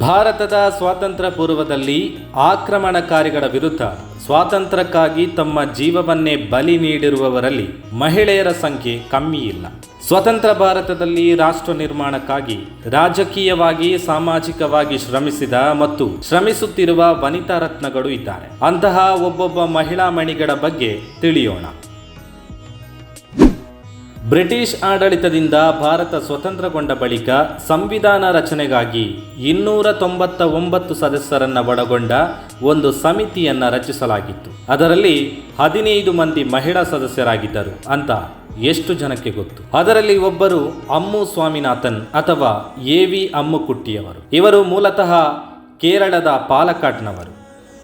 ಭಾರತದ ಸ್ವಾತಂತ್ರ್ಯ ಪೂರ್ವದಲ್ಲಿ ಆಕ್ರಮಣಕಾರಿಗಳ ವಿರುದ್ಧ ಸ್ವಾತಂತ್ರ್ಯಕ್ಕಾಗಿ ತಮ್ಮ ಜೀವವನ್ನೇ ಬಲಿ ನೀಡಿರುವವರಲ್ಲಿ ಮಹಿಳೆಯರ ಸಂಖ್ಯೆ ಕಮ್ಮಿ ಇಲ್ಲ. ಸ್ವತಂತ್ರ ಭಾರತದಲ್ಲಿ ರಾಷ್ಟ್ರ ನಿರ್ಮಾಣಕ್ಕಾಗಿ ರಾಜಕೀಯವಾಗಿ, ಸಾಮಾಜಿಕವಾಗಿ ಶ್ರಮಿಸಿದ ಮತ್ತು ಶ್ರಮಿಸುತ್ತಿರುವ ವನಿತಾ ರತ್ನಗಳು ಇದ್ದಾರೆ. ಅಂತಹ ಒಬ್ಬೊಬ್ಬ ಮಹಿಳಾ ಮಣಿಗಳ ಬಗ್ಗೆ ತಿಳಿಯೋಣ. ಬ್ರಿಟಿಷ್ ಆಡಳಿತದಿಂದ ಭಾರತ ಸ್ವತಂತ್ರಗೊಂಡ ಬಳಿಕ ಸಂವಿಧಾನ ರಚನೆಗಾಗಿ ಇನ್ನೂರ ತೊಂಬತ್ತ ಒಂಬತ್ತು ಸದಸ್ಯರನ್ನು ಒಳಗೊಂಡ ಒಂದು ಸಮಿತಿಯನ್ನು ರಚಿಸಲಾಗಿತ್ತು. ಅದರಲ್ಲಿ ಹದಿನೈದು ಮಂದಿ ಮಹಿಳಾ ಸದಸ್ಯರಾಗಿದ್ದರು ಅಂತ ಎಷ್ಟು ಜನಕ್ಕೆ ಗೊತ್ತು? ಅದರಲ್ಲಿ ಒಬ್ಬರು ಅಮ್ಮು ಸ್ವಾಮಿನಾಥನ್ ಅಥವಾ ಎ ವಿ ಅಮ್ಮುಕುಟ್ಟಿಯವರು. ಇವರು ಮೂಲತಃ ಕೇರಳದ ಪಾಲಕಾಟ್ನವರು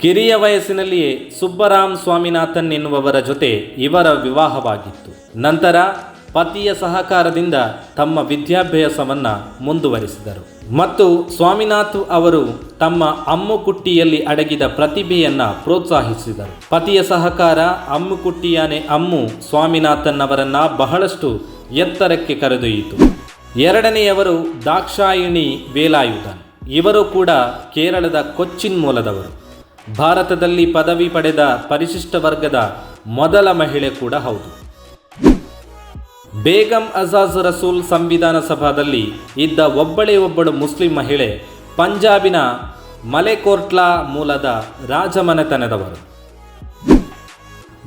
ಕಿರಿಯ ವಯಸ್ಸಿನಲ್ಲಿಯೇ ಸುಬ್ಬರಾಮ್ ಸ್ವಾಮಿನಾಥನ್ ಎನ್ನುವವರ ಜೊತೆ ಇವರ ವಿವಾಹವಾಗಿತ್ತು. ನಂತರ ಪತಿಯ ಸಹಕಾರದಿಂದ ತಮ್ಮ ವಿದ್ಯಾಭ್ಯಾಸವನ್ನ ಮುಂದುವರಿಸಿದರು. ಮತ್ತು ಸ್ವಾಮಿನಾಥ್ ಅವರು ತಮ್ಮ ಅಮ್ಮುಕುಟ್ಟಿಯಲ್ಲಿ ಅಡಗಿದ ಪ್ರತಿಭೆಯನ್ನು ಪ್ರೋತ್ಸಾಹಿಸಿದರು. ಪತಿಯ ಸಹಕಾರ, ಅಮ್ಮುಕುಟ್ಟಿಯಾನೆ ಅಮ್ಮು ಸ್ವಾಮಿನಾಥನ್ ಅವರನ್ನ ಬಹಳಷ್ಟು ಎತ್ತರಕ್ಕೆ ಕರೆದೊಯ್ಯಿತು. ಎರಡನೆಯವರು ದಾಕ್ಷಾಯಿಣಿ ವೇಲಾಯುಧನ್. ಇವರು ಕೂಡ ಕೇರಳದ ಕೊಚ್ಚಿನ್ ಮೂಲದವರು. ಭಾರತದಲ್ಲಿ ಪದವಿ ಪಡೆದ ಪರಿಶಿಷ್ಟ ವರ್ಗದ ಮೊದಲ ಮಹಿಳೆ ಕೂಡ ಹೌದು. ಬೇಗಂ ಅಜಾಜ್ ರಸೂಲ್ ಸಂವಿಧಾನ ಸಭಾದಲ್ಲಿ ಇದ್ದ ಒಬ್ಬಳೇ ಒಬ್ಬಳು ಮುಸ್ಲಿಂ ಮಹಿಳೆ ಪಂಜಾಬಿನ ಮಲೆಕೋರ್ಟ್ಲಾ ಮೂಲದ ರಾಜಮನೆತನದವರು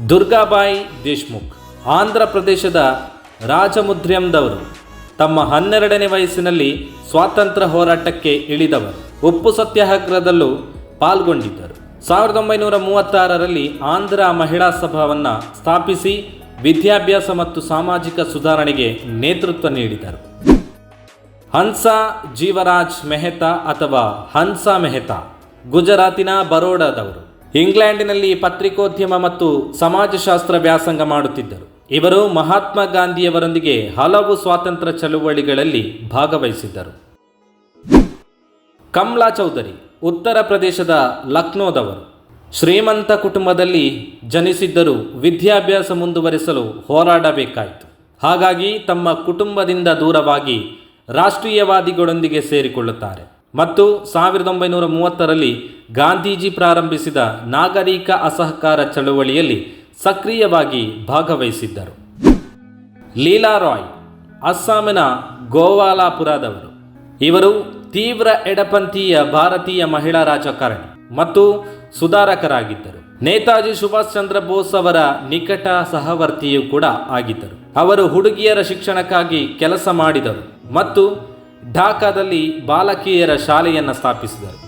ದುರ್ಗಾಬಾಯಿ ದೇಶ್ಮುಖ್, ಆಂಧ್ರ ಪ್ರದೇಶದ ರಾಜಮುದ್ರ್ಯಂದವರು. ತಮ್ಮ ಹನ್ನೆರಡನೇ ವಯಸ್ಸಿನಲ್ಲಿ ಸ್ವಾತಂತ್ರ್ಯ ಹೋರಾಟಕ್ಕೆ ಇಳಿದವರು. ಉಪ್ಪು ಸತ್ಯಾಗ್ರಹದಲ್ಲೂ ಪಾಲ್ಗೊಂಡಿದ್ದರು. ಸಾವಿರದ ಒಂಬೈನೂರ ಮೂವತ್ತಾರರಲ್ಲಿ ಆಂಧ್ರ ಮಹಿಳಾ ಸಭಾವನ್ನು ಸ್ಥಾಪಿಸಿ ವಿದ್ಯಾಭ್ಯಾಸ ಮತ್ತು ಸಾಮಾಜಿಕ ಸುಧಾರಣೆಗೆ ನೇತೃತ್ವ ನೀಡಿದರು. ಹನ್ಸಾ ಜೀವರಾಜ್ ಮೆಹ್ತಾ ಅಥವಾ ಹನ್ಸಾ ಮೆಹ್ತಾ, ಗುಜರಾತಿನ ಬರೋಡಾದವರು. ಇಂಗ್ಲೆಂಡಿನಲ್ಲಿ ಪತ್ರಿಕೋದ್ಯಮ ಮತ್ತು ಸಮಾಜಶಾಸ್ತ್ರ ವ್ಯಾಸಂಗ ಮಾಡುತ್ತಿದ್ದರು. ಇವರು ಮಹಾತ್ಮ ಗಾಂಧಿಯವರೊಂದಿಗೆ ಹಲವು ಸ್ವಾತಂತ್ರ್ಯ ಚಳುವಳಿಗಳಲ್ಲಿ ಭಾಗವಹಿಸಿದ್ದರು. ಕಮ್ಲಾ ಚೌಧರಿ, ಉತ್ತರ ಪ್ರದೇಶದ ಲಕ್ನೋದವರು. ಶ್ರೀಮಂತ ಕುಟುಂಬದಲ್ಲಿ ಜನಿಸಿದ್ದರೂ ವಿದ್ಯಾಭ್ಯಾಸ ಮುಂದುವರಿಸಲು ಹೋರಾಡಬೇಕಾಯಿತು. ಹಾಗಾಗಿ ತಮ್ಮ ಕುಟುಂಬದಿಂದ ದೂರವಾಗಿ ರಾಷ್ಟ್ರೀಯವಾದಿಗಳೊಂದಿಗೆ ಸೇರಿಕೊಳ್ಳುತ್ತಾರೆ. ಮತ್ತು ಸಾವಿರದ ಒಂಬೈನೂರ ಮೂವತ್ತರಲ್ಲಿ ಗಾಂಧೀಜಿ ಪ್ರಾರಂಭಿಸಿದ ನಾಗರಿಕ ಅಸಹಕಾರ ಚಳುವಳಿಯಲ್ಲಿ ಸಕ್ರಿಯವಾಗಿ ಭಾಗವಹಿಸಿದ್ದರು. ಲೀಲಾ ರಾಯ್ ಅಸ್ಸಾಮಿನ ಗೋವಾಲಾಪುರದವರು. ಇವರು ತೀವ್ರ ಎಡಪಂಥೀಯ ಭಾರತೀಯ ಮಹಿಳಾ ರಾಜಕಾರಣಿ. ಮತ್ತು ಸುಧಾರಕರಾಗಿದ್ದರು. ನೇತಾಜಿ ಸುಭಾಷ್ ಚಂದ್ರ ಬೋಸ್ ಅವರ ನಿಕಟ ಸಹವರ್ತಿಯೂ ಕೂಡ ಆಗಿದ್ದರು. ಅವರು ಹುಡುಗಿಯರ ಶಿಕ್ಷಣಕ್ಕಾಗಿ ಕೆಲಸ ಮಾಡಿದರು ಮತ್ತು ಢಾಕಾದಲ್ಲಿ ಬಾಲಕಿಯರ ಶಾಲೆಯನ್ನು ಸ್ಥಾಪಿಸಿದರು.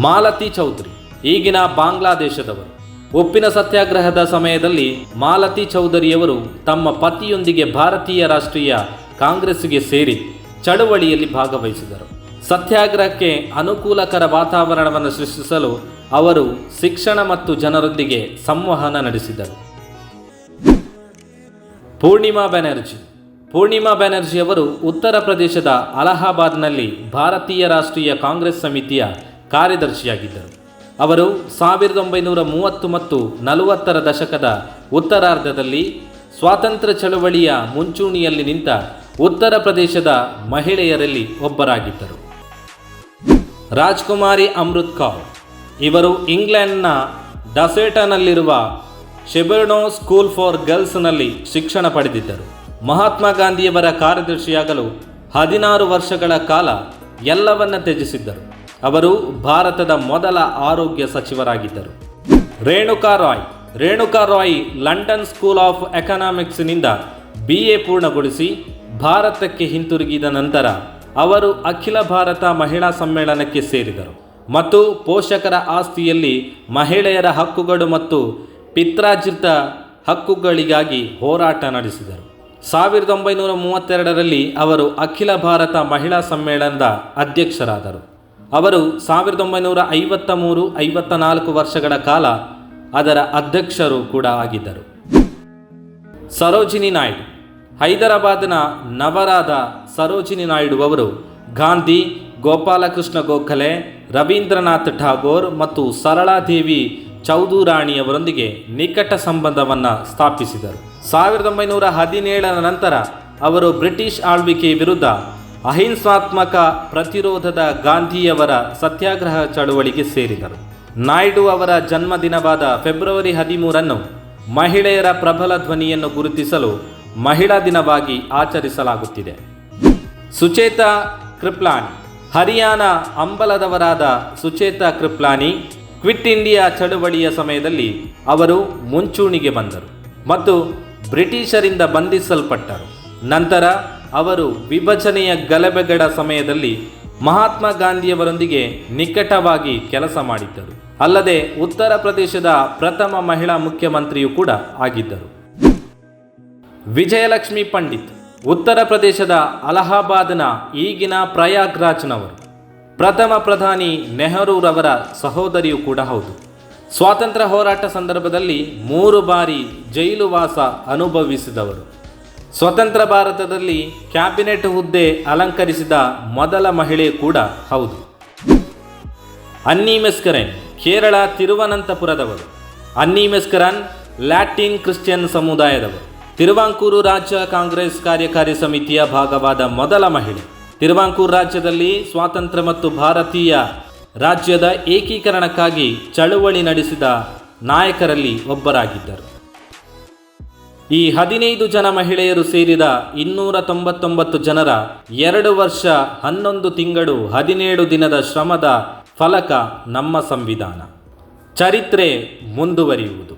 ಮಾಲತಿ ಚೌಧರಿ, ಈಗಿನ ಬಾಂಗ್ಲಾದೇಶದವರು. ಉಪ್ಪಿನ ಸತ್ಯಾಗ್ರಹದ ಸಮಯದಲ್ಲಿ ಮಾಲತಿ ಚೌಧರಿಯವರು ತಮ್ಮ ಪತಿಯೊಂದಿಗೆ ಭಾರತೀಯ ರಾಷ್ಟ್ರೀಯ ಕಾಂಗ್ರೆಸ್ಗೆ ಸೇರಿ ಚಳುವಳಿಯಲ್ಲಿ ಭಾಗವಹಿಸಿದರು. ಸತ್ಯಾಗ್ರಹಕ್ಕೆ ಅನುಕೂಲಕರ ವಾತಾವರಣವನ್ನು ಸೃಷ್ಟಿಸಲು ಅವರು ಶಿಕ್ಷಣ ಮತ್ತು ಜನರೊಂದಿಗೆ ಸಂವಹನ ನಡೆಸಿದರು. ಪೂರ್ಣಿಮಾ ಬ್ಯಾನರ್ಜಿ. ಪೂರ್ಣಿಮಾ ಬ್ಯಾನರ್ಜಿ ಅವರು ಉತ್ತರ ಪ್ರದೇಶದ ಅಲಹಾಬಾದ್ನಲ್ಲಿ ಭಾರತೀಯ ರಾಷ್ಟ್ರೀಯ ಕಾಂಗ್ರೆಸ್ ಸಮಿತಿಯ ಕಾರ್ಯದರ್ಶಿಯಾಗಿದ್ದರು. ಅವರು ಸಾವಿರದ ಒಂಬೈನೂರ ಮೂವತ್ತು ಮತ್ತು ನಲವತ್ತರ ದಶಕದ ಉತ್ತರಾರ್ಧದಲ್ಲಿ ಸ್ವಾತಂತ್ರ್ಯ ಚಳವಳಿಯ ಮುಂಚೂಣಿಯಲ್ಲಿ ನಿಂತ ಉತ್ತರ ಪ್ರದೇಶದ ಮಹಿಳೆಯರಲ್ಲಿ ಒಬ್ಬರಾಗಿದ್ದರು. ರಾಜ್ಕುಮಾರಿ ಅಮೃತ್ ಕೌರ್. ಇವರು ಇಂಗ್ಲೆಂಡ್ನ ಡಸೆಟನಲ್ಲಿರುವ ಶೆಬರ್ನೋ ಸ್ಕೂಲ್ ಫಾರ್ ಗರ್ಲ್ಸ್ನಲ್ಲಿ ಶಿಕ್ಷಣ ಪಡೆದಿದ್ದರು. ಮಹಾತ್ಮ ಗಾಂಧಿಯವರ ಕಾರ್ಯದರ್ಶಿಯಾಗಲು ಹದಿನಾರು ವರ್ಷಗಳ ಕಾಲ ಎಲ್ಲವನ್ನ ತ್ಯಜಿಸಿದ್ದರು. ಅವರು ಭಾರತದ ಮೊದಲ ಆರೋಗ್ಯ ಸಚಿವರಾಗಿದ್ದರು. Renuka Ray Renuka Ray London school of ಎಕನಾಮಿಕ್ಸ್ನಿಂದ B A ಪೂರ್ಣಗೊಳಿಸಿ ಭಾರತಕ್ಕೆ ಹಿಂತಿರುಗಿದ ನಂತರ ಅವರು ಅಖಿಲ ಭಾರತ ಮಹಿಳಾ ಸಮ್ಮೇಳನಕ್ಕೆ ಸೇರಿದರು ಮತ್ತು ಪೋಷಕರ ಆಸ್ತಿಯಲ್ಲಿ ಮಹಿಳೆಯರ ಹಕ್ಕುಗಳು ಮತ್ತು ಪಿತ್ರಾರ್ಜಿತ ಹಕ್ಕುಗಳಿಗಾಗಿ ಹೋರಾಟ ನಡೆಸಿದರು. ಸಾವಿರದ ಒಂಬೈನೂರ ಮೂವತ್ತೆರಡರಲ್ಲಿ ಅವರು ಅಖಿಲ ಭಾರತ ಮಹಿಳಾ ಸಮ್ಮೇಳನದ ಅಧ್ಯಕ್ಷರಾದರು. ಅವರು ಸಾವಿರದ ಒಂಬೈನೂರ ಐವತ್ತ ಮೂರು, ಐವತ್ತ ನಾಲ್ಕು ವರ್ಷಗಳ ಕಾಲ ಅದರ ಅಧ್ಯಕ್ಷರು ಕೂಡ ಆಗಿದ್ದರು. ಸರೋಜಿನಿ ನಾಯ್ಡು ಹೈದರಾಬಾದ್ನ ನವರಾದ ಸರೋಜಿನಿ ನಾಯ್ಡು ಅವರು, ಗಾಂಧಿ, ಗೋಪಾಲಕೃಷ್ಣ ಗೋಖಲೆ, ರವೀಂದ್ರನಾಥ್ ಠಾಗೋರ್ ಮತ್ತು ಸರಳಾದೇವಿ ಚೌಧುರಾಣಿಯವರೊಂದಿಗೆ ನಿಕಟ ಸಂಬಂಧವನ್ನು ಸ್ಥಾಪಿಸಿದರು. ಸಾವಿರದ ಒಂಬೈನೂರ ಹದಿನೇಳರ ನಂತರ ಅವರು ಬ್ರಿಟಿಷ್ ಆಳ್ವಿಕೆ ವಿರುದ್ಧ ಅಹಿಂಸಾತ್ಮಕ ಪ್ರತಿರೋಧದ ಗಾಂಧಿಯವರ ಸತ್ಯಾಗ್ರಹ ಚಳುವಳಿಗೆ ಸೇರಿದರು. ನಾಯ್ಡು ಅವರ ಜನ್ಮದಿನವಾದ ಫೆಬ್ರವರಿ ಹದಿಮೂರನ್ನು ಮಹಿಳೆಯರ ಪ್ರಬಲ ಧ್ವನಿಯನ್ನು ಗುರುತಿಸಲು ಮಹಿಳಾ ದಿನವಾಗಿ ಆಚರಿಸಲಾಗುತ್ತಿದೆ. ಸುಚೇತಾ ಕೃಪ್ಲಾನಿ. ಹರಿಯಾಣ ಅಂಬಲದವರಾದ ಸುಚೇತ ಕೃಪ್ಲಾನಿ ಕ್ವಿಟ್ ಇಂಡಿಯಾ ಚಳುವಳಿಯ ಸಮಯದಲ್ಲಿ ಅವರು ಮುಂಚೂಣಿಗೆ ಬಂದರು ಮತ್ತು ಬ್ರಿಟಿಷರಿಂದ ಬಂಧಿಸಲ್ಪಟ್ಟರು. ನಂತರ ಅವರು ವಿಭಜನೆಯ ಗಲಭೆಗಳ ಸಮಯದಲ್ಲಿ ಮಹಾತ್ಮ ಗಾಂಧಿಯವರೊಂದಿಗೆ ನಿಕಟವಾಗಿ ಕೆಲಸ ಮಾಡಿದ್ದರು. ಅಲ್ಲದೆ ಉತ್ತರ ಪ್ರದೇಶದ ಪ್ರಥಮ ಮಹಿಳಾ ಮುಖ್ಯಮಂತ್ರಿಯೂ ಕೂಡ ಆಗಿದ್ದರು. ವಿಜಯಲಕ್ಷ್ಮಿ ಪಂಡಿತ್ ಉತ್ತರ ಪ್ರದೇಶದ ಅಲಹಾಬಾದ್ನ ಈಗಿನ ಪ್ರಯಾಗ್ರಾಜ್ನವರು. ಪ್ರಥಮ ಪ್ರಧಾನಿ ನೆಹರೂರವರ ಸಹೋದರಿಯೂ ಕೂಡ ಹೌದು. ಸ್ವಾತಂತ್ರ್ಯ ಹೋರಾಟ ಸಂದರ್ಭದಲ್ಲಿ ಮೂರು ಬಾರಿ ಜೈಲುವಾಸ ಅನುಭವಿಸಿದವರು. ಸ್ವತಂತ್ರ ಭಾರತದಲ್ಲಿ ಕ್ಯಾಬಿನೆಟ್ ಹುದ್ದೆ ಅಲಂಕರಿಸಿದ ಮೊದಲ ಮಹಿಳೆ ಕೂಡ ಹೌದು. ಅನ್ನಿ ಮೆಸ್ಕರನ್ ಕೇರಳ ತಿರುವನಂತಪುರದವರು. ಅನ್ನಿ ಮೆಸ್ಕರನ್ ಲ್ಯಾಟಿನ್ ಕ್ರಿಶ್ಚಿಯನ್ ಸಮುದಾಯದವರು. ತಿರುವಾಂಕೂರು ರಾಜ್ಯ ಕಾಂಗ್ರೆಸ್ ಕಾರ್ಯಕಾರಿ ಸಮಿತಿಯ ಭಾಗವಾದ ಮೊದಲ ಮಹಿಳೆ. ತಿರುವಾಂಕೂರು ರಾಜ್ಯದಲ್ಲಿ ಸ್ವಾತಂತ್ರ್ಯ ಮತ್ತು ಭಾರತೀಯ ರಾಜ್ಯದ ಏಕೀಕರಣಕ್ಕಾಗಿ ಚಳುವಳಿ ನಡೆಸಿದ ನಾಯಕರಲ್ಲಿ ಒಬ್ಬರಾಗಿದ್ದರು. ಈ ಹದಿನೈದು ಜನ ಮಹಿಳೆಯರು ಸೇರಿದ ಇನ್ನೂರ ತೊಂಬತ್ತೊಂಬತ್ತು ಜನರ ಎರಡು ವರ್ಷ ಹನ್ನೊಂದು ತಿಂಗಳು ಹದಿನೇಳು ದಿನದ ಶ್ರಮದ ಫಲಕ ನಮ್ಮ ಸಂವಿಧಾನ. ಚರಿತ್ರೆ ಮುಂದುವರಿಯುವುದು.